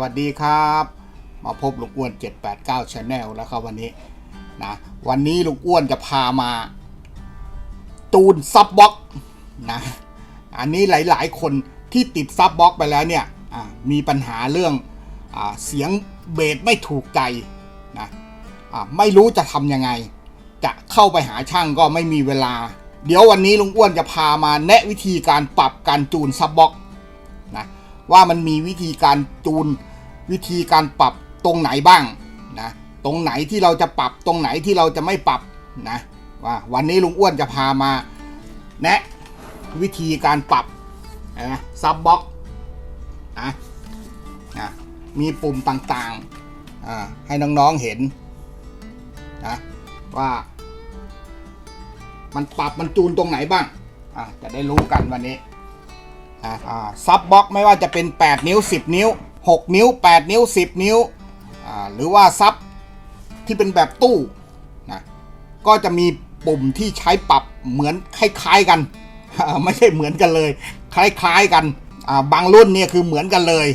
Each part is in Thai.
วัสดีครับ มาพบลุงอ้วน 789 Channel แล้วครับวันนี้นะวันนี้ลุงอ้วนจะพามา ตูนซับบ็อกนะอันนี้หลาย ๆ คนที่ติดซับบ็อกไปแล้วเนี่ยมีปัญหาเรื่องอเสียงเบสไม่ถูกใจนะไม่รู้จะทำยังไง จะเข้าไปหาช่างก็ไม่มีเวลา เดี๋ยววันนี้ลุงอ้วนจะพามาแนะวิธีการปรับการจูนซับบ็อกนะว่ามันมีวิธีการจูน วิธีการปรับตรงไหนบ้างนะตรงไหนที่เราจะปรับตรงไหนที่เราจะไม่ปรับนะว่าวันนี้ลุงอ้วนจะพามาแนะวิธีการปรับนะซับบ็อกนะนะมีปุ่มต่างๆอ่าให้น้องๆเห็นนะว่า มันปรับมันจูนตรงไหนบ้างอะจะได้รู้กันวันนี้อะอ่าซับบ็อกไม่ว่าจะเป็น 8 นิ้ว 10 นิ้ว 6 นิ้ว 8 นิ้ว 10 นิ้ว หรือว่าซับที่เป็นแบบตู้นะก็จะมีปุ่มที่ใช้ปรับเหมือนคล้ายๆกัน ไม่ใช่เหมือนกันเลย คล้ายๆกันบางรุ่นเนี่ยคือเหมือนกันเลย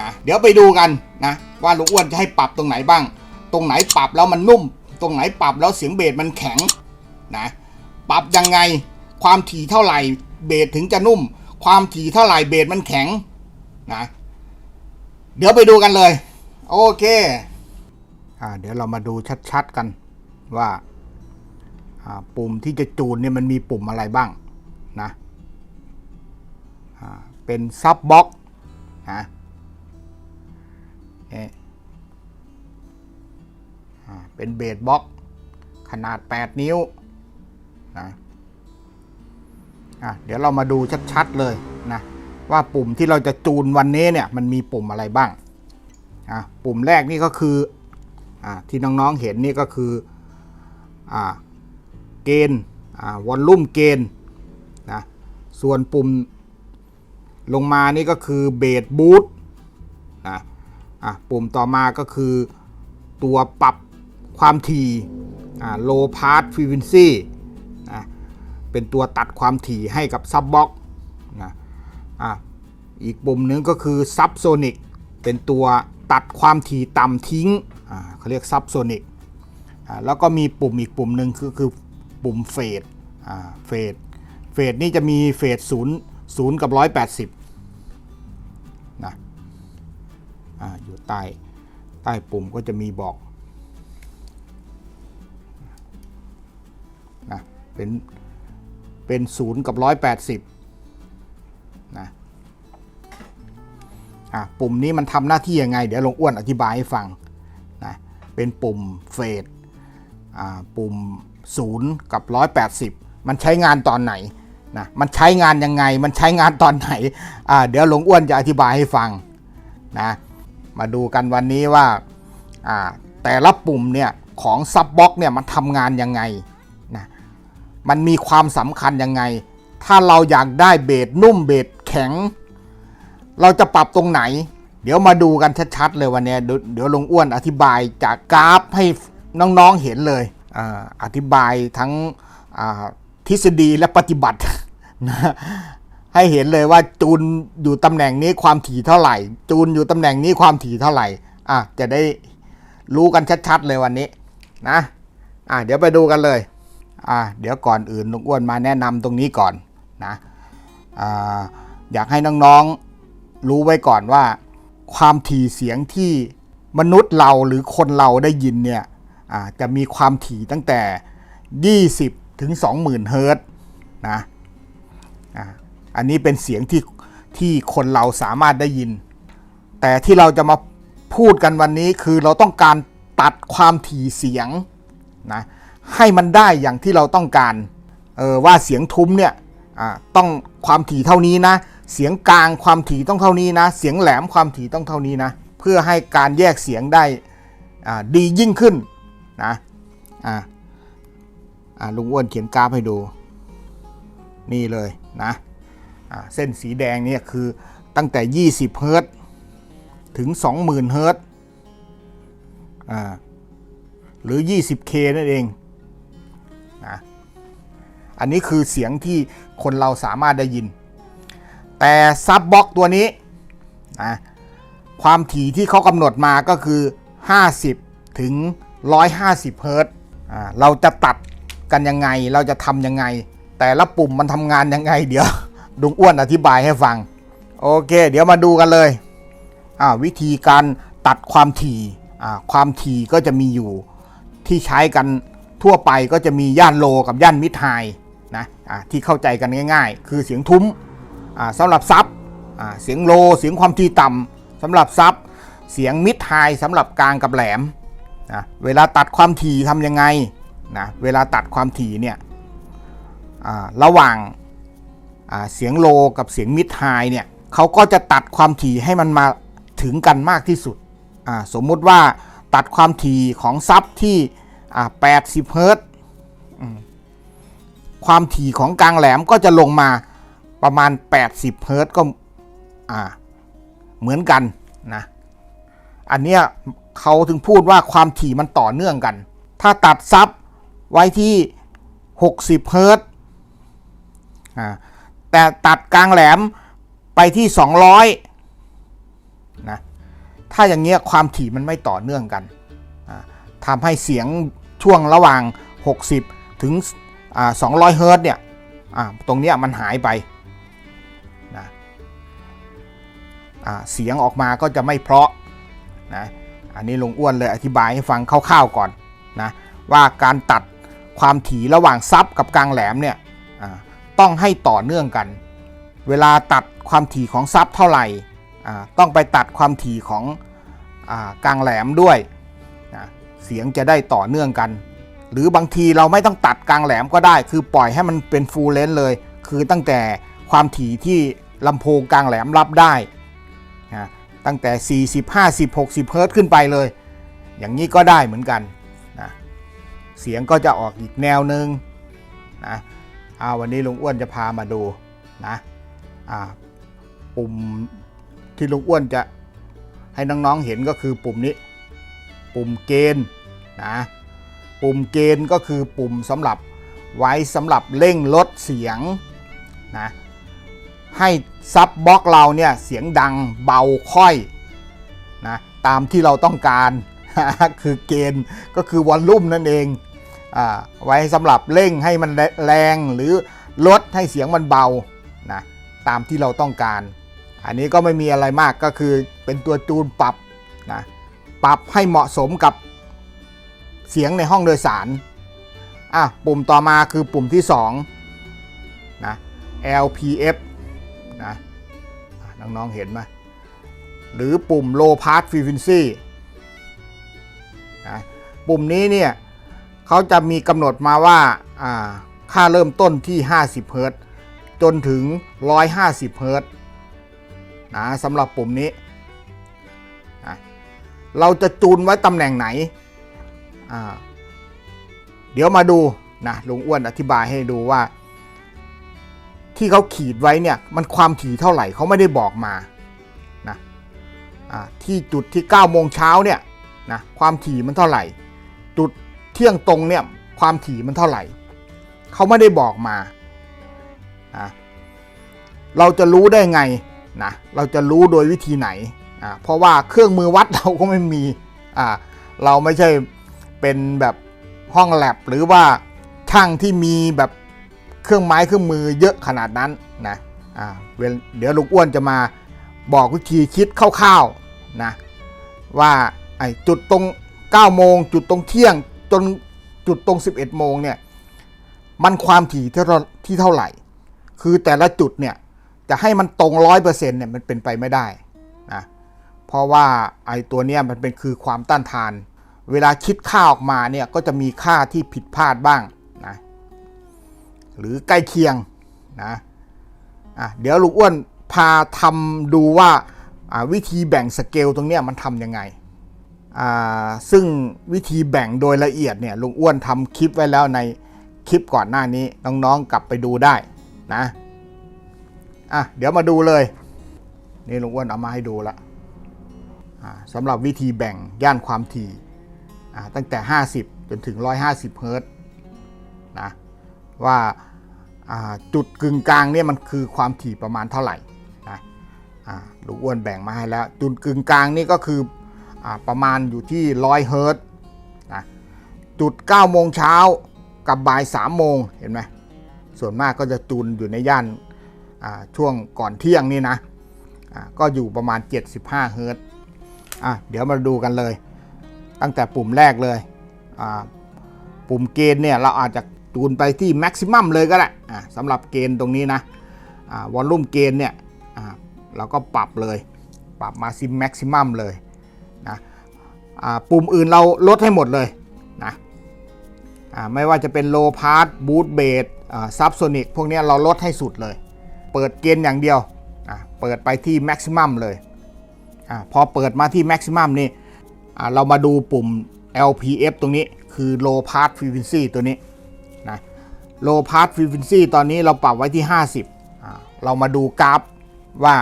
นะเดี๋ยวไปดูกันนะว่าลุงอ้วนจะให้ปรับตรงไหนบ้าง ตรงไหนปรับแล้วมันนุ่ม ตรงไหนปรับแล้วเสียงเบสมันแข็งนะปรับยังไงความถี่เท่าไหร่เบสถึงจะนุ่ม ความถี่เท่าไหร่เบสมันแข็งนะ เดี๋ยวไปดูกันเลย โอเคอ่าเดี๋ยวเรามาดูชัดๆกันว่าอ่าปุ่มที่จะจูนเนี่ยมันมีปุ่มอะไรบ้างนะอ่าเป็นซับบ็อกนะเป็นเบสบ็อก ขนาด 8 นิ้วนะอะเดี๋ยวเรามาดูชัด ๆ เลยนะ ว่าปุ่มที่เราจะจูนวันนี้เนี่ยมันมีปุ่มอะไรบ้างอะปุ่มแรกนี่ก็คืออะที่น้องๆเห็นนี่ก็คืออ่าเกณฑ์อ่าวอลลุ่มเกณฑ์นะส่วนปุ่มลงมานี่ก็คือเบสบูทนะอะปุ่มต่อมาก็คือตัวปรับความถี่อ่า low pass frequency นะเป็นตัวตัดความถี่ให้กับซับบ็อกนะ อะอีกปุ่มหนึงก็คือซับโซนิกเป็นตัวตัดความถี่ต่ำทิ้งอ่าเขาเรียกซับโซนิกอ่าแล้วก็มีปุ่มอีกปุ่มหนึ่งคือคือปุ่มเฟดอ่าเฟดเฟดนี่จะมีเฟดศูนย์ศูนย์กับร้อยแปดสิบนะอ่าอยู่ใต้ใต้ปุ่มก็จะมีบอกนะเป็นเป็นศูนย์กับร้อยแปดสิบ นะอะปุ่มนี้มันทำหน้าที่ยังไง เดี๋ยวหลวงอ้วนอธิบายให้ฟังนะเป็นปุ่มเฟดอ่าปุ่มศูนย์กับร้อยแปดสิบมันใช้งานตอนไหนนะมันใช้งานยังไง มันใช้งานตอนไหนอ่าเดี๋ยวหลวงอ้วนจะอธิบายให้ฟังนะมาดูกันวันนี้ว่าอ่าแต่ละปุ่มเนี่ยของซับบ็อกเนี่ยมันทำงานยังไงนะมันมีความสำคัญยังไง ถ้าเราอยากได้เบสนุ่มเบส แข็ง เราจะปรับตรงไหน เดี๋ยวมาดูกันชัดๆเลยวันนี้เดี๋ยวเดี๋ยวลงอ้วนอธิบายจากกราฟให้น้องๆเห็นเลยออธิบายทั้งทฤษฎีและปฏิบัตินะให้เห็นเลยว่าจูนอยู่ตำแหน่งนี้ความถี่เท่าไหร่ จูนอยู่ตำแหน่งนี้ความถี่เท่าไหร่อะจะได้รู้กันชัดๆเลยวันนี้นะอะเดี๋ยวไปดูกันเลยอ่าเดี๋ยวก่อนอื่นลุงอ้วนมาแนะนำตรงนี้ก่อนนะอ่า อยากให้น้องๆรู้ไว้ก่อนว่า ความถี่เสียงที่มนุษย์เราหรือคนเราได้ยินเนี่ยจะมีความถี่ตั้งแต่ 20 ถึง 20,000 เฮิรตซ์นะอันนี้เป็นเสียงที่ที่คนเราสามารถได้ยิน แต่ที่เราจะมาพูดกันวันนี้คือเราต้องการตัดความถี่เสียงนะให้มันได้อย่างที่เราต้องการ เออว่าเสียงทุ้มเนี่ยต้องความถี่เท่านี้นะ เสียงกลางความถี่ต้องเท่านี้นะ เสียงแหลมความถี่ต้องเท่านี้นะ เพื่อให้การแยกเสียงได้ดียิ่งขึ้นนะลุงอ้วนเขียนกราฟให้ดู นี่เลยนะเส้นสีแดงนี่คือตั้งแต่ 20 เฮิรตถึง 20,000 เฮิรตซ์อ่าหรือ 20K นั่นเองนะอันนี้คือเสียงที่คนเราสามารถได้ยิน แต่ซับบ็อกตัวนี้นะความถี่ที่เขากำหนดมาก็คือ 50 ถึง 150 เฮิรตซ์อ่าเราจะตัดกันยังไง เราจะทำยังไง แต่ละปุ่มมันทำงานยังไง เดี๋ยวลุงอ้วนอธิบายให้ฟัง โอเค เดี๋ยวมาดูกันเลย วิธีการตัดความถี่ความถี่ก็จะมีอยู่ที่ใช้กันทั่วไปก็จะมีย่านโลกับย่านมิดไฮนะที่เข้าใจกันง่าย ๆ คือเสียงทุ้ม สำหรับซับเสียงโลเสียงความถี่ต่ำสำหรับซับเสียงมิดไฮสำหรับกลางกับแหลมนะเวลาตัดความถี่ทำยังไงนะเวลาตัดความถี่เนี่ยระหว่างเสียงโลกับเสียงมิดไฮเนี่ยเขาก็จะตัดความถี่ให้มันมาถึงกันมากที่สุด สมมุติว่าตัดความถี่ของซับที่80เฮิรตซ์ความถี่ของกลางแหลมก็จะลงมา ประมาณ 80เฮิร์ตก็อ่าเหมือนกันนะ อันเนี้ยเขาถึงพูดว่าความถี่มันต่อเนื่องกัน ถ้าตัดซับไว้ที่ 60เฮิรตซ์อ่าแต่ตัดกลางแหลมไปที่ 200นะถ้าอย่างเงี้ยความถี่มันไม่ต่อเนื่องกันทำให้เสียงช่วงระหว่าง 60 ถึงอ่า200 เฮิร์ตเนี่ยตรงเนี้ยมันหายไป เสียงออกมาก็จะไม่เพราะนะอันนี้ลุงอ้วนเลยอธิบายให้ฟังคร่าวๆก่อนนะว่าการตัดความถี่ระหว่างซับกับกลางแหลมเนี่ยต้องให้ต่อเนื่องกัน เวลาตัดความถี่ของซับเท่าไหร่ต้องไปตัดความถี่ของอกลางแหลมด้วยนะเสียงจะได้ต่อเนื่องกัน หรือบางทีเราไม่ต้องตัดกลางแหลมก็ได้ คือปล่อยให้มันเป็นฟูลเลนเลย คือตั้งแต่ความถี่ที่ลำโพงกลางแหลมรับได้ ตั้งแต่ 40 50 60 เฮิรต์ขึ้นไปเลย อย่างนี้ก็ได้เหมือนกันนะเสียงก็จะออกอีกแนวหนึ่งนะเอาวันนี้ลุงอ้วนจะพามาดูนะปุ่มที่ลุงอ้วนจะให้น้องๆเห็นก็คือปุ่มนี้ ปุ่มเกณฑ์นะปุ่มเกณฑ์ก็คือปุ่มสำหรับไว้สำหรับเร่งลดเสียงนะ ให้ซับบล็อกเราเนี่ยเสียงดังเบาค่อยนะตามที่เราต้องการคือเกณฑ์ก็คือวอลลุ่มนั่นเองอ่าไว้สำหรับเร่งให้มันแรงหรือลดให้เสียงมันเบานะตามที่เราต้องการ อันนี้ก็ไม่มีอะไรมากก็คือเป็นตัวจูนปรับนะปรับให้เหมาะสมกับเสียงในห้องโดยสารอะปุ่มต่อมาคือปุ่มที่2นะ LPF นะน้องๆเห็นไหมหรือปุ่ม Low Pass Frequency นะปุ่มนี้เนี่ยเขาจะมีกำหนดมาว่าค่าเริ่มต้นที่ 50 เฮิรตซ์จนถึง 150 เฮิรตซ์นะสำหรับปุ่มนี้นะเราจะจูนไว้ตำแหน่งไหน เดี๋ยวมาดูนะลุงอ้วนอธิบายให้ดูว่า ที่เขาขีดไว้เนี่ยมันความถี่เท่าไหร่เขาไม่ได้บอกมานะที่จุดที่9โมงเช้าเนี่ยนะความถี่มันเท่าไหร่ จุดเที่ยงตรงเนี่ยความถี่มันเท่าไหร่เขาไม่ได้บอกมานะเราจะรู้ได้ไงนะเราจะรู้โดยวิธีไหนอ่าเพราะว่าเครื่องมือวัดเราก็ไม่มีอ่าเราไม่ใช่เป็นแบบห้องแลบหรือว่าช่างที่มีแบบ เครื่องไม้เครื่องมือเยอะขนาดนั้นนะเดี๋ยวลุงอ้วนจะมาบอกวิธีคิดคร่าวๆนะว่าไอ้จุดตรง9โมงจุดตรงเที่ยงจนจุดตรง 11 โมงเนี่ยมันความถี่ที่เท่าที่เท่าไหร่ คือแต่ละจุดเนี่ยจะให้มันตรงร้อยเปอร์เซ็นต์เนี่ยมันเป็นไปไม่ได้นะเพราะว่าไอ้ตัวเนี้ยมันเป็นคือความต้านทาน เวลาคิดค่าออกมาเนี่ยก็จะมีค่าที่ผิดพลาดบ้าง หรือใกล้เคียงนะอะเดี๋ยวลุงอ้วนพาทำดูว่าวิธีแบ่งสเกลตรงนี้มันทำยังไง ซึ่งวิธีแบ่งโดยละเอียดเนี่ยลุงอ้วนทำคลิปไว้แล้วในคลิปก่อนหน้านี้น้องๆกลับไปดูได้นะอะเดี๋ยวมาดูเลย นี่ลุงอ้วนเอามาให้ดูละสำหรับวิธีแบ่งย่านความถี่ตั้งแต่ 50 จนถึง 150 เฮิรต์นะ ว่าจุดกึ่งกลางเนี่ยมันคือความถี่ประมาณเท่าไหร่นะอ่าลูกอ้วนแบ่งมาให้แล้ว จุดกึ่งกลางนี่ก็คืออประมาณอยู่ที่ร้อยเฮิรตซ์นะจุด9โมงเช้ากับบ่าย3โมงเห็นไหมส่วนมากก็จะจูนอยู่ในย่านช่วงก่อนเที่ยงนี่นะก็อยู่ประมาณ 75เฮิรตซ์อะเดี๋ยวมาดูกันเลย ตั้งแต่ปุ่มแรกเลยปุ่มเกณฑ์เนี่ยเราอาจจะ จูนไปที่แม็กซิมัมเลยก็ได้สำหรับเกณฑ์ตรงนี้นะวอลลุ่มเกณฑ์เนี่ยเราก็ปรับเลย ปรับมาซิมแม็กซิมัมเลยนะปุ่มอื่นเราลดให้หมดเลยนะไม่ว่าจะเป็นโลพาร์ตบูทเบสซับโซนิกพวกนี้เราลดให้สุดเลย เปิดเกณฑ์อย่างเดียว เปิดไปที่แม็กซิมัมเลยอพอเปิดมาที่แม็กซิมัมนี่เรามาดูปุ่ม LPF ตรงนี้คือ low pass frequency ตัวนี้ นะ low pass frequency ตอนนี้เราปรับไว้ที่ 50 เรามาดูกราฟว่า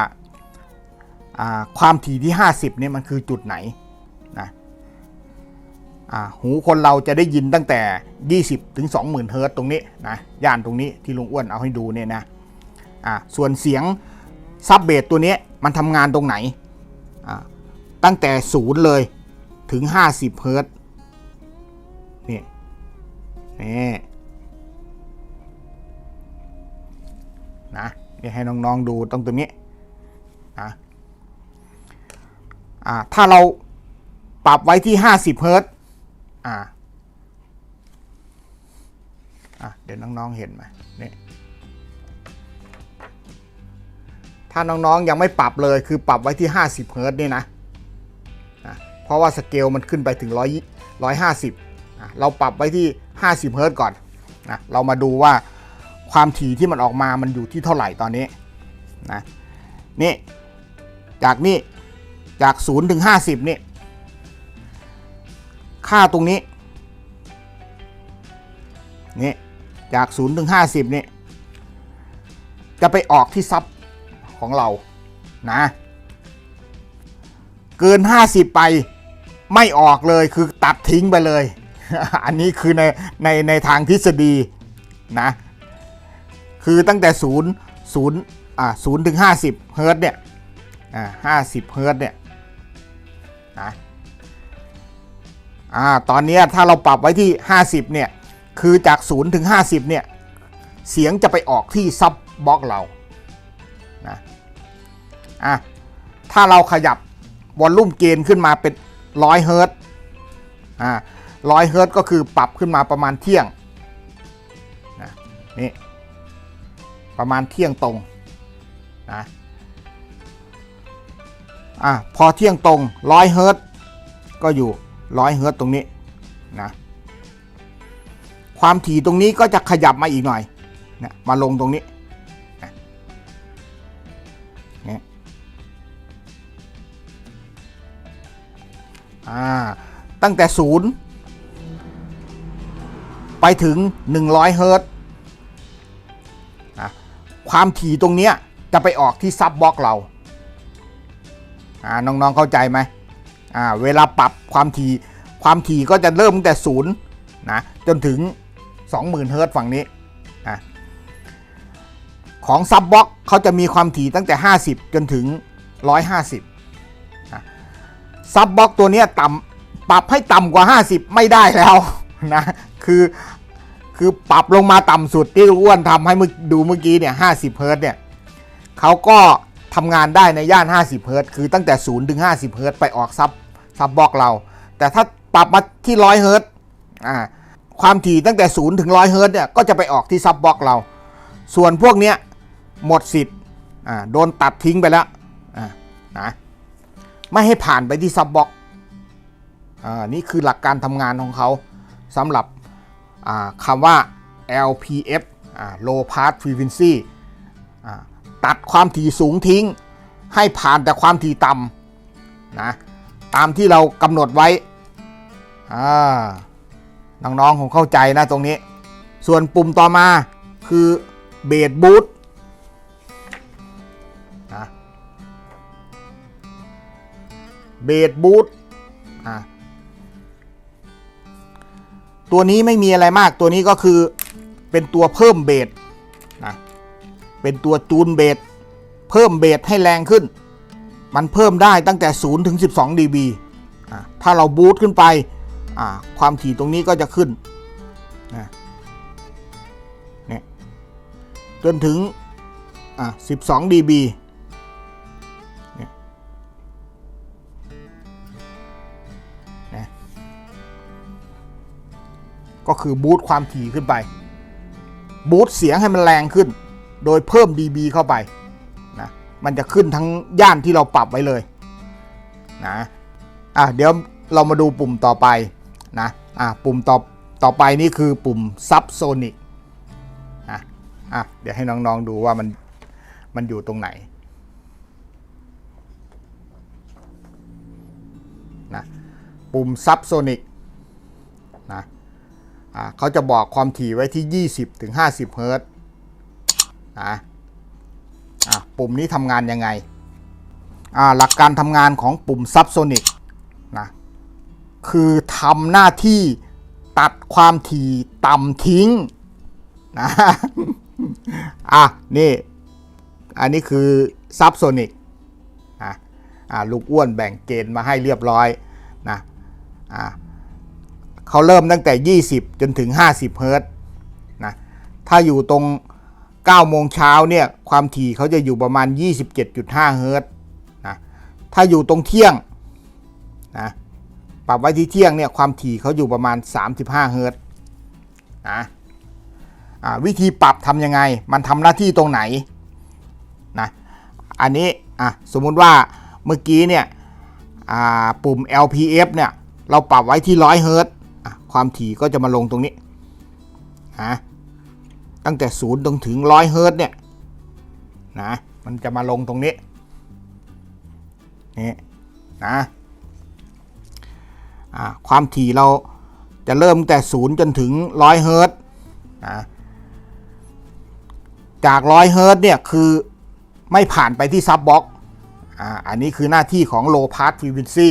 ความถี่ที่ 50เนี่ยมันคือจุดไหนนะหูคนเราจะได้ยินตั้งแต่ 20 ถึง 20,000 เฮิร์ตตรงนี้นะย่านตรงนี้ที่ลุงอ้วนเอาให้ดูเนี่ยนะส่วนเสียงซับเบสตัวนี้มันทำงานตรงไหน ตั้งแต่ศูนย์เลยถึง 50 เฮิร์ตนี่นี่ นะนี่ให้น้องๆดูตรงตรงนี้นะอ่าถ้าเราปรับไว้ที่ 50เฮิรตซ์อ่าอะเดี๋ยวน้องๆเห็นไหมนี่ถ้าน้องๆยังไม่ปรับเลยคือปรับไว้ที่ 50เฮิร์ตนี่นะนะเพราะว่าสเกลมันขึ้นไปถึง100 150อะเราปรับไว้ที่ 50เฮิร์ตก่อนนะเรามาดูว่า ความถี่ที่มันออกมามันอยู่ที่เท่าไหร่ตอนนี้นะนี่จากนี่จาก0ถึง50นี่ค่าตรงนี้นี่จาก0ถึง50นี่จะไปออกที่ซับของเรานะเกิน 50 ไปไม่ออกเลยคือตัดทิ้งไปเลย อันนี้คือในในในทางทฤษฎีนะ คือตั้งแต่0 0อ่า0ถึง50เฮิร์ตเนี่ยอ่า50เฮิร์ตเนี่ยนะอ่าตอนนี้ถ้าเราปรับไว้ที่ 50 เนี่ย คือจาก 0 ถึง 50 เนี่ย เสียงจะไปออกที่ซับบล็อกเรานะอะถ้าเราขยับวอลลุ่มเกณฑ์ขึ้นมาเป็น 100 เฮิร์ตอ่า100 เฮิร์ตก็คือปรับขึ้นมาประมาณเที่ยงนะนี่ ประมาณเที่ยงตรงนะอะพอเที่ยงตรง100เฮิร์ตก็อยู่ร้อยเฮิร์ตตรงนี้นะความถี่ตรงนี้ก็จะขยับมาอีกหน่อยนะมาลงตรงนี้นะนี่อ่าตั้งแต่ศูนย์ไปถึง 100 เฮิรตซ์นะ ความถี่ตรงเนี้ยจะไปออกที่ซับบล็อกเราอ่าน้องๆเข้าใจไหมอ่าเวลาปรับความถี่ความถี่ก็จะเริ่มตั้งแต่ศูนย์นะจนถึง 20,000 เฮิรตซ์ฝั่งนี้อะของซับบล็อกเขาจะมีความถี่ตั้งแต่ 50 จนถึง 150นะซับบล็อกตัวเนี้ยต่ำปรับให้ต่ำกว่า 50 ไม่ได้แล้วนะคือ คือปรับลงมาต่ำสุดที่อ้วนทำให้มึดูเมื่อกี้เนี่ย50เฮิรต์เนี่ยเขาก็ทำงานได้ในย่าน 50 เฮิรต์คือตั้งแต่0ถึง50 เฮิรต์ไปออกซับซับบล็อกเรา แต่ถ้าปรับมาที่100เฮิรตซ์อ่าความถี่ตั้งแต่0ถึง100เฮิรต์เนี่ยก็จะไปออกที่ซับบล็อกเรา ส่วนพวกเนี้ยหมดสิทธิ์อ่าโดนตัดทิ้งไปแล้วอ่านะไม่ให้ผ่านไปที่ซับบล็อกอ่านี่คือหลักการทำงานของเขาสำหรับ คำว่า LPF low pass frequency อ่ตัดความถี่สูงทิ้ง ให้ผ่านแต่ความถี่ต่ำนะตามที่เรากำหนดไว้น้องๆคงเข้าใจนะตรงนี้ ส่วนปุ่มต่อมาคือเบสบูทเบสบูท ตัวนี้ไม่มีอะไรมากตัวนี้ก็คือเป็นตัวเพิ่มเบสนะเป็นตัวจูนเบสเพิ่มเบสให้แรงขึ้น มันเพิ่มได้ตั้งแต่ 0 ถึง 12 dB อ่าถ้าเราบูตขึ้นไป ความถี่ตรงนี้ก็จะขึ้นนะเนี่ยจนถึงอ่า12 dB ก็คือบูตความถี่ขึ้นไปบูตเสียงให้มันแรงขึ้น โดยเพิ่ม dB เข้าไปนะมันจะขึ้นทั้งย่านที่เราปรับไว้เลยนะอะเดี๋ยวเรามาดูปุ่มต่อไปนะอะปุ่มต่อต่อไปนี่คือปุ่ม Subsonic นะอะเดี๋ยวให้น้องๆดูว่ามันมันอยู่ตรงไหนนะปุ่ม Subsonic นะอะ เขาจะบอกความถี่ไว้ที่ 20ถึง50 เฮิรตซ์นะอะปุ่มนี้ทำงานยังไงอ่าหลักการทำงานของปุ่ม Subsonic นะคือทำหน้าที่ตัดความถี่ต่ำทิ้งนะอะนี่ อันนี้คือ Subsonic นะอ่าลูกอ้วนแบ่งเกณฑ์มาให้เรียบร้อยนะอ่า เขาเริ่มตั้งแต่ 20 จนถึง 50 เฮิร์ตนะ ถ้าอยู่ตรง 9 โมงเช้าเนี่ย ความถี่เขาจะอยู่ประมาณ 27.5 เฮิร์ตนะ ถ้าอยู่ตรงเที่ยงนะ ปรับไว้ที่เที่ยงเนี่ย ความถี่เขาอยู่ประมาณ 35 เฮิร์ตนะอ่าวิธีปรับทำยังไง มันทำหน้าที่ตรงไหนนะ อันนี้อะสมมุติว่าเมื่อกี้เนี่ยอ่าปุ่ม LPF เนี่ยเราปรับไว้ที่ 100 เฮิรตซ์อะ ความถี่ก็จะมาลงตรงนี้ฮะตั้งแต่ศูนย์ตรงถึงร้อยเฮิร์ตเนี่ยนะมันจะมาลงตรงนี้นี่นะอ่าความถี่เราจะเริ่มแต่ศูนย์จนถึงร้อยเฮิรตซ์นะจากร้อยเฮิร์ตเนี่ยคือไม่ผ่านไปที่ซับบ็อกอ่าอันนี้คือหน้าที่ของ low pass frequency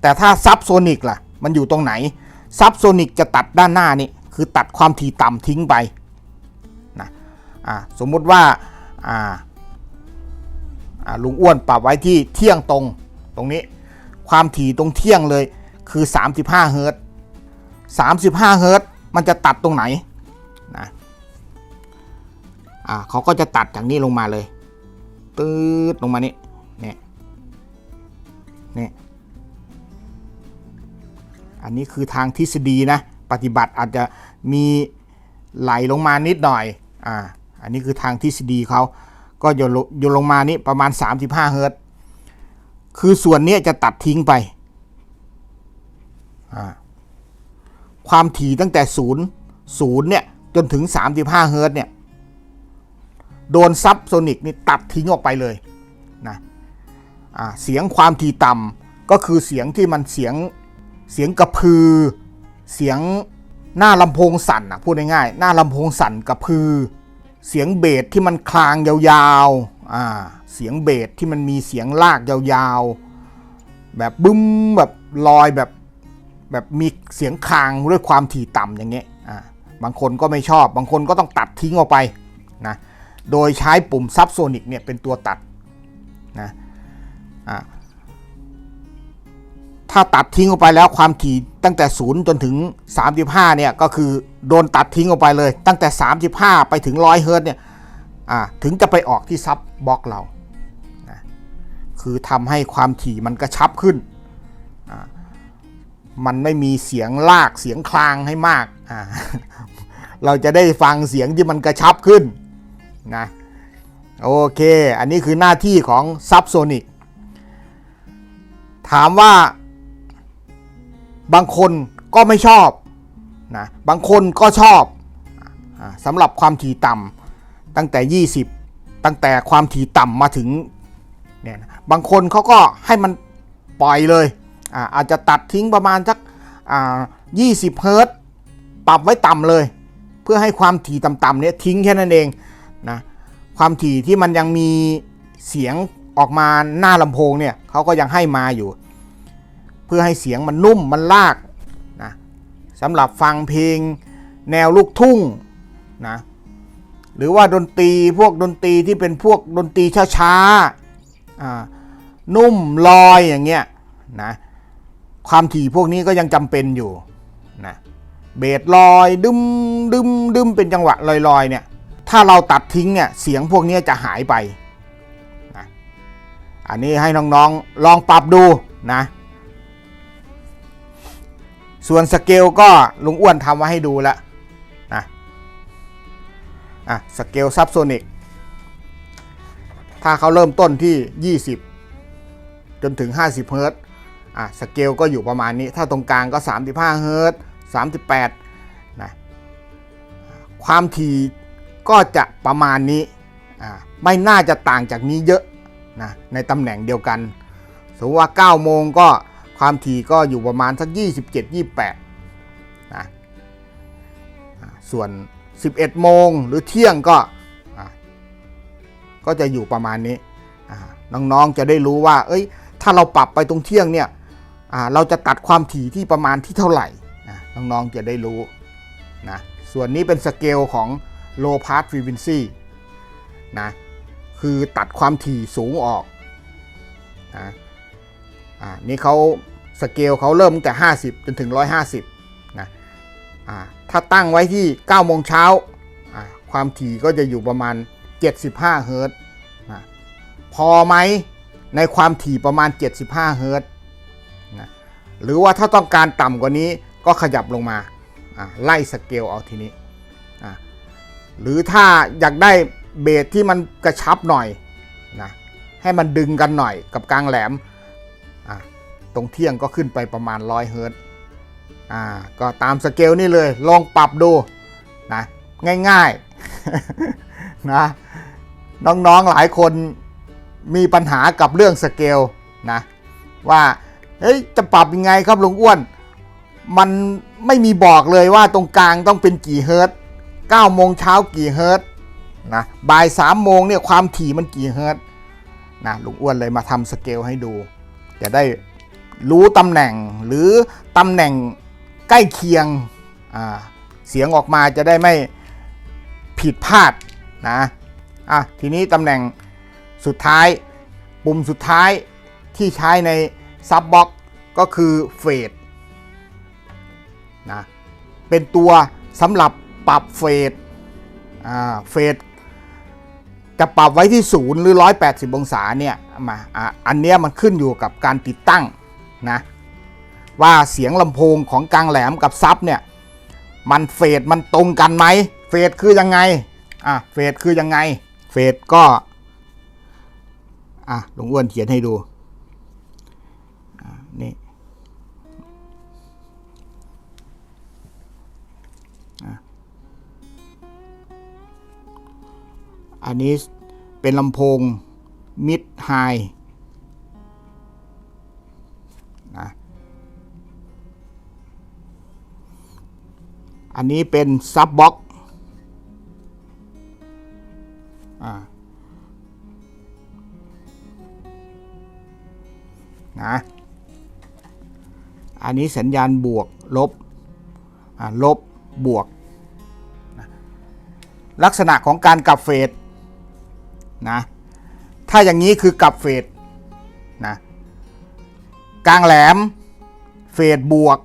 แต่ถ้าซับโซนิกล่ะ มันอยู่ตรงไหน ซับโซนิกจะตัดด้านหน้านี่คือตัดความถี่ต่ำทิ้งไปอ่าสมมุติว่าลุงอ้วนปรับไว้ที่เที่ยงตรงตรงนี้ ความถี่ตรงเที่ยงเลยคือ 35 เฮิรตซ์35 เฮิรตซ์มันจะตัดตรงไหนนะเขาก็จะตัดจากนี้ลงมาเลยตืดลงมานี่เนี่ยเนี่ย อันนี้คือทางทฤษฎีนะปฏิบัติอาจจะมีไหลลงมานิดหน่อยอ่าอันนี้คือทางทฤษฎีเขาก็โยนลงโยนลงมานี้ประมาณ 35 เฮิรตซ์คือส่วนนี้จะตัดทิ้งไป ความถี่ตั้งแต่0 0เนี่ยจนถึง 35 เฮิรตซ์เนี่ยโดนซับโซนิกนี่ตัดทิ้งออกไปเลยนะเสียงความถี่ต่ำก็คือเสียงที่มันเสียง เสียงกระพือ เสียงหน้าลำโพงสั่นอะพูดง่ายๆหน้าลำโพงสั่นกระพือ เสียงเบสที่มันคลางยาวๆอ่าเสียงเบสที่มันมีเสียงลากยาวๆ แบบบึ้มแบบลอยแบบแบบมีเสียงคลางด้วยความถี่ต่ำอย่างเงี้ยอ่าบางคนก็ไม่ชอบ บางคนก็ต้องตัดทิ้งออกไปนะโดยใช้ปุ่มซับโซนิกเนี่ยเป็นตัวตัดนะอ่า ถ้าตัดทิ้งออกไปแล้วความถี่ตั้งแต่ 0 จนถึง 35 เนี่ย ก็คือโดนตัดทิ้งออกไปเลย ตั้งแต่ 35 ไปถึง 100 เฮิร์ตเนี่ยถึงจะไปออกที่ซับบล็อกเรานะคือทำให้ความถี่มันกระชับขึ้น มันไม่มีเสียงลากเสียงคลางให้มาก เราจะได้ฟังเสียงที่มันกระชับขึ้นนะโอเค อันนี้คือหน้าที่ของซับโซนิกถามว่า บางคนก็ไม่ชอบนะบางคนก็ชอบสำหรับความถี่ต่ำตั้งแต่ 20 ตั้งแต่ความถี่ต่ำมาถึงเนี่ยบางคนเขาก็ให้มันปล่อยเลยอาอาจจะตัดทิ้งประมาณสัก20เฮิรตซ์ปรับไว้ต่ำเลย เพื่อให้ความถี่ต่ำๆเนี่ยทิ้งแค่นั้นเองนะความถี่ที่มันยังมีเสียงออกมาหน้าลำโพงเนี่ยเขาก็ยังให้มาอยู่ เพื่อให้เสียงมันนุ่มมันลากนะสำหรับฟังเพลงแนวลูกทุ่งนะหรือว่าดนตรีพวกดนตรีที่เป็นพวกดนตรีช้าๆอ่านุ่มลอยอย่างเงี้ยนะความถี่พวกนี้ก็ยังจำเป็นอยู่นะเบสลอยดึมดึมดึมเป็นจังหวะลอยๆเนี่ยถ้าเราตัดทิ้งเนี่ยเสียงพวกนี้จะหายไปนะอันนี้ให้น้องๆลองปรับดูนะ ส่วนสเกลก็ลุงอ้วนทำไว้ให้ดูแล้วนะอะสเกลซับโซนิกถ้าเขาเริ่มต้นที่ 20 จนถึง 50 เฮิรตอะสเกลก็อยู่ประมาณนี้ ถ้าตรงกลางก็ 35 เฮิรต38นะความถี่ก็จะประมาณนี้อ่าไม่น่าจะต่างจากนี้เยอะนะในตำแหน่งเดียวกัน สมมติว่า 9 โมงก็ ความถี่ก็อยู่ประมาณสัก 27 28นะอ่าส่วน 11 โมงหรือเที่ยงก็ ก็จะอยู่ประมาณนี้ น้องๆจะได้รู้ว่า เอ้ย ถ้าเราปรับไปตรงเที่ยงเนี่ยเราจะตัดความถี่ที่ประมาณที่เท่าไหร่ น้องๆจะได้รู้นะส่วนนี้เป็นสเกลของ low pass frequency นะ คือตัดความถี่สูงออกนะ อ่านี่เขาสเกลเขาเริ่มตั้งแต่ 50 จนถึง 150นะอ่าถ้าตั้งไว้ที่9โมงเช้าอ่าความถี่ก็จะอยู่ประมาณ 75เฮิรตซ์นะพอไหมในความถี่ประมาณ 75เฮิรตซ์นะหรือว่าถ้าต้องการต่ำกว่านี้ก็ขยับลงมาอ่าไล่สเกลเอาทีนี้อ่าหรือถ้าอยากได้เบสที่มันกระชับหน่อยนะให้มันดึงกันหน่อยกับกลางแหลม อ่าตรงเที่ยงก็ขึ้นไปประมาณ 100 เฮิรตซ์อ่าก็ตามสเกลนี่เลยลองปรับดูนะง่ายๆนะน้องๆหลายคนมีปัญหากับเรื่องสเกลนะว่าเฮ้ยจะปรับยังไงครับลุงอ้วน มันไม่มีบอกเลยว่าตรงกลางต้องเป็นกี่เฮิรตซ์9โมงเช้ากี่เฮิรตซ์นะบ่าย3โมงเนี่ยความถี่มันกี่เฮิรตซ์นะลุงอ้วนเลยมาทำสเกลให้ดู จะได้รู้ตำแหน่งหรือตำแหน่งใกล้เคียงเสียงออกมาจะได้ไม่ผิดพลาดนะอะทีนี้ตำแหน่งสุดท้าย ปุ่มสุดท้ายที่ใช้ในซับบ็อกก็คือเฟดนะเป็นตัวสำหรับปรับเฟดเฟด จะปรับไว้ที่ศูนย์หรือ 180 องศาเนี่ยมาอะอันเนี้ยมันขึ้นอยู่กับการติดตั้งนะว่าเสียงลำโพงของกลางแหลมกับซับเนี่ยมันเฟดมันตรงกันไหมเฟดคือยังไงอะเฟดคือยังไงเฟดก็อะหลวงอ้วนเขียนให้ดูอะนี่ อันนี้เป็นลำโพงมิดไฮนะอันนี้เป็นซับบ็อกอ่านะอันนี้สัญญาณบวกลบลบบวก ลักษณะของการกลับเฟส นะถ้าอย่างนี้คือกลับเฟสนะกลางแหลมเฟสบวก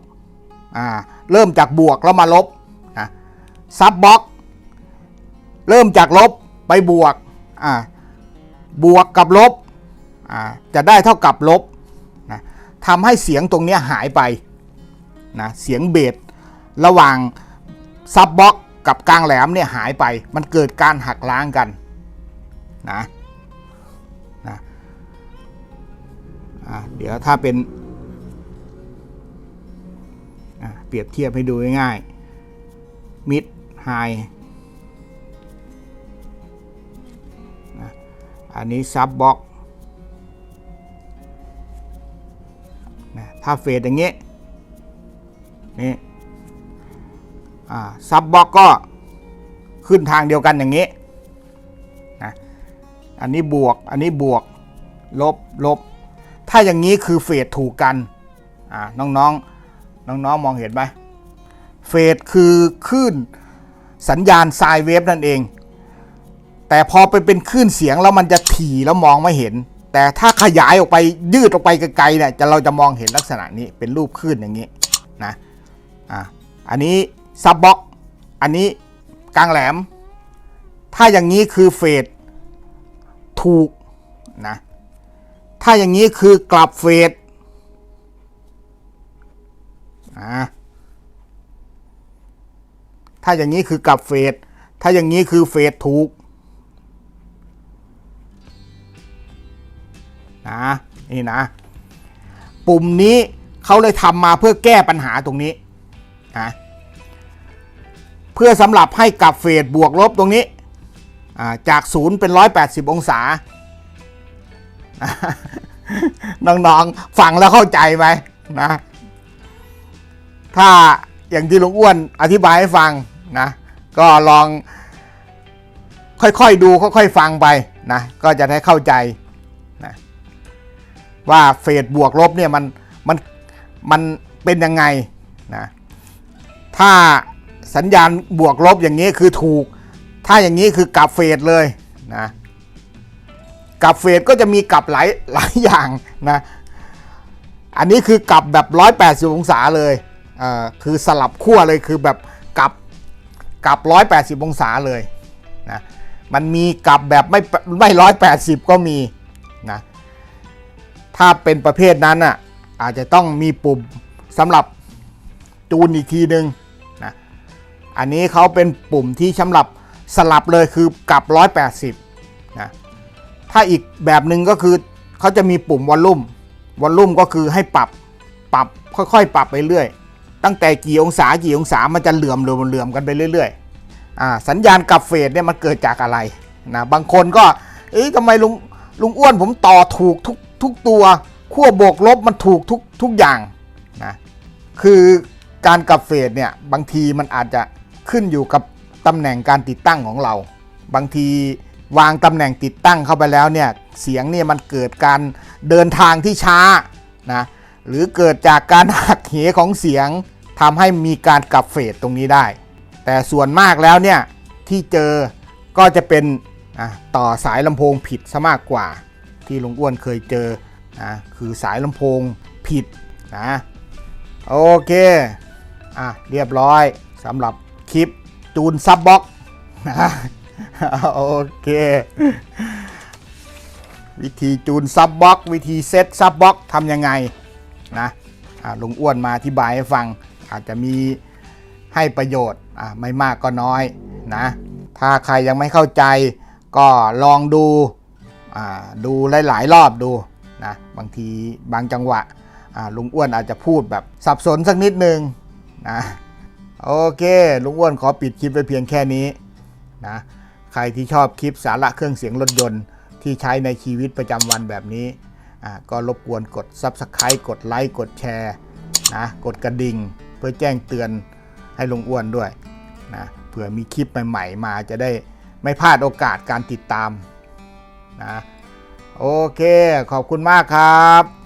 อ่าเริ่มจากบวกแล้วมาลบนะซับบ็อกเริ่มจากลบไปบวกอ่าบวกกับลบอ่าจะได้เท่ากับลบนะทำให้เสียงตรงนี้หายไปนะเสียงเบสระหว่างซับบ็อกกับกลางแหลมเนี่ยหายไป มันเกิดการหักล้างกัน นะนะเดี๋ยวถ้าเป็นเปรียบเทียบให้ดูง่ายๆมิดไฮอันนี้ซับบ็อกนะถ้าเฟดอย่างเงี้ยนี่ซับบ็อกก็ขึ้นทางเดียวกันอย่างนี้นะ อันนี้บวก อันนี้บวก ลบ ลบ ถ้าอย่างนี้คือเฟดถูกกัน อ่า น้องๆ น้องๆ มองเห็นไหมเฟดคือคลื่นสัญญาณไซน์เวฟนั่นเอง แต่พอไปเป็นคลื่นเสียงแล้วมันจะถี่แล้วมองไม่เห็น แต่ถ้าขยายออกไปยืดออกไปไกลๆเนี่ยจะเราจะมองเห็นลักษณะนี้เป็นรูปคลื่นอย่างนี้นะอะอันนี้ซับบล็อกอันนี้กลางแหลม ถ้าอย่างนี้คือเฟด ถูกนะถ้าอย่างนี้คือกลับเฟดอะถ้าอย่างนี้คือกลับเฟดถ้าอย่างนี้คือเฟดถูกนะนี่นะ ปุ่มนี้เขาเลยทำมาเพื่อแก้ปัญหาตรงนี้นะเพื่อสำหรับให้กลับเฟดบวกลบตรงนี้ จากศูนย์เป็น 180 องศา น้องๆ ฟังแล้วเข้าใจไหมนะ ถ้าอย่างที่ลุงอ้วนอธิบายให้ฟังนะ ก็ลองค่อยๆดูค่อยๆฟังไปนะ ก็จะได้เข้าใจนะว่าเฟดบวกลบเนี่ยมันมันมันเป็นยังไงนะ ถ้าสัญญาณบวกลบอย่างนี้คือถูก ถ้าอย่างนี้คือกลับเฟดเลยนะกลับเฟดก็จะมีกลับหลายหลายอย่างนะอันนี้คือกลับแบบ 180 องศาเลยเอ่อคือสลับขั้วเลยคือแบบกลับกลับ 180 องศาเลยนะมันมีกลับแบบไม่ไม่180ก็มีนะถ้าเป็นประเภทนั้นอะอาจจะต้องมีปุ่มสำหรับจูนอีกทีหนึ่งนะอันนี้เขาเป็นปุ่มที่สำหรับ สลับเลยคือกลับ 180นะถ้าอีกแบบหนึ่งก็คือเขาจะมีปุ่มวอลลุ่มวอลลุ่มก็คือให้ปรับปรับค่อยๆ ปรับไปเรื่อย ตั้งแต่กี่องศากี่องศามันจะเหลื่อมเหลื่อมเหลื่อมกันไปเรื่อยๆอ่าสัญญาณกับเฟสเนี่ยมันเกิดจากอะไรนะบางคนก็เอ๊ะทำไมลุงลุงอ้วนผมต่อถูกทุกทุกตัวขั้วบวกลบมันถูกทุกทุกอย่างนะคือการกับเฟสเนี่ยบางทีมันอาจจะขึ้นอยู่กับ ตำแหน่งการติดตั้งของเรา บางทีวางตำแหน่งติดตั้งเข้าไปแล้วเนี่ยเสียงเนี่ยมันเกิดการเดินทางที่ช้านะหรือเกิดจากการหักเหของเสียงทำให้มีการกลับเฟสตรงนี้ได้ แต่ส่วนมากแล้วเนี่ยที่เจอก็จะเป็นต่อสายลำโพงผิดซะมากกว่า ที่ลุงอ้วนเคยเจอนะคือสายลำโพงผิดนะโอเคอะเรียบร้อยสำหรับคลิป จูนซับบ็อกนะโอเค วิธีจูนซับบ็อก วิธีเซตซับบ็อกทำยังไงนะอะลุงอ้วนมาอธิบายให้ฟัง อาจจะมีให้ประโยชน์อะไม่มากก็น้อยนะถ้าใครยังไม่เข้าใจก็ลองดูอาดูหลาย ๆ รอบดูนะบางทีบางจังหวะอ่าลุงอ้วนอาจจะพูดแบบสับสนสักนิดนึงนะ โอเคลุงอ้วนขอปิดคลิปไว้เพียงแค่นี้นะใครที่ชอบคลิปสาระเครื่องเสียงรถยนต์ที่ใช้ในชีวิตประจำวันแบบนี้อ่าก็รบกวนกด Subscribe กดไลค์กดแชร์นะกดกระดิ่ง เพื่อแจ้งเตือนให้ลุงอ้วนด้วยนะเผื่อมีคลิปใหม่ๆมาจะได้ไม่พลาดโอกาสการติดตามนะโอเค ขอบคุณมากครับ